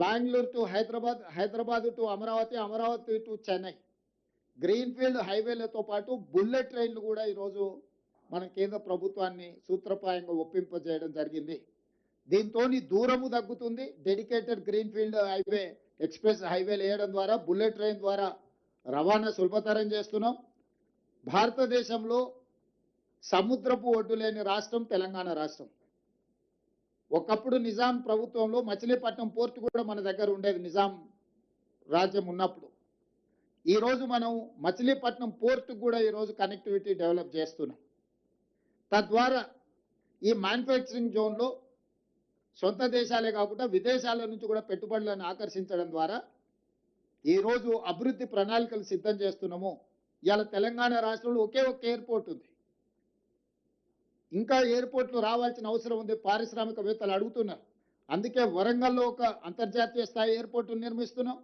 Bengaluru to Hyderabad Hyderabad to Amaravati Amaravati to Chennai. Greenfield హైవేలతో పాటు bullet ట్రైన్లు కూడా ఈరోజు మన కేంద్ర ప్రభుత్వాన్ని సూత్రప్రాయంగా ఒప్పింపజేయడం జరిగింది. దీంతో దూరము తగ్గుతుంది. డెడికేటెడ్ గ్రీన్ఫీల్డ్ హైవే ఎక్స్ప్రెస్ హైవేలు వేయడం ద్వారా బుల్లెట్ ట్రైన్ ద్వారా రవాణా సులభతరం చేస్తున్నాం. భారతదేశంలో సముద్రపు ఒడ్డు లేని రాష్ట్రం తెలంగాణ రాష్ట్రం. ఒకప్పుడు నిజాం ప్రభుత్వంలో మచిలీపట్నం పోర్టు కూడా మన దగ్గర ఉండేది నిజాం రాజ్యం ఉన్నప్పుడు. ఈరోజు మనం మచిలీపట్నం పోర్టు కూడా ఈరోజు కనెక్టివిటీ డెవలప్ చేస్తున్నాం. తద్వారా ఈ మ్యానుఫ్యాక్చరింగ్ జోన్లో సొంత దేశాలే కాకుండా విదేశాల నుంచి కూడా పెట్టుబడులను ఆకర్షించడం ద్వారా ఈరోజు అభివృద్ధి ప్రణాళికలు సిద్ధం చేస్తున్నాము. ఇవాళ తెలంగాణ రాష్ట్రంలో ఒకే ఒక ఎయిర్పోర్ట్ ఉంది. ఇంకా ఎయిర్పోర్ట్లు రావాల్సిన అవసరం ఉంది. పారిశ్రామికవేత్తలు అడుగుతున్నారు. అందుకే వరంగల్లో ఒక అంతర్జాతీయ స్థాయి ఎయిర్పోర్టును నిర్మిస్తున్నాం.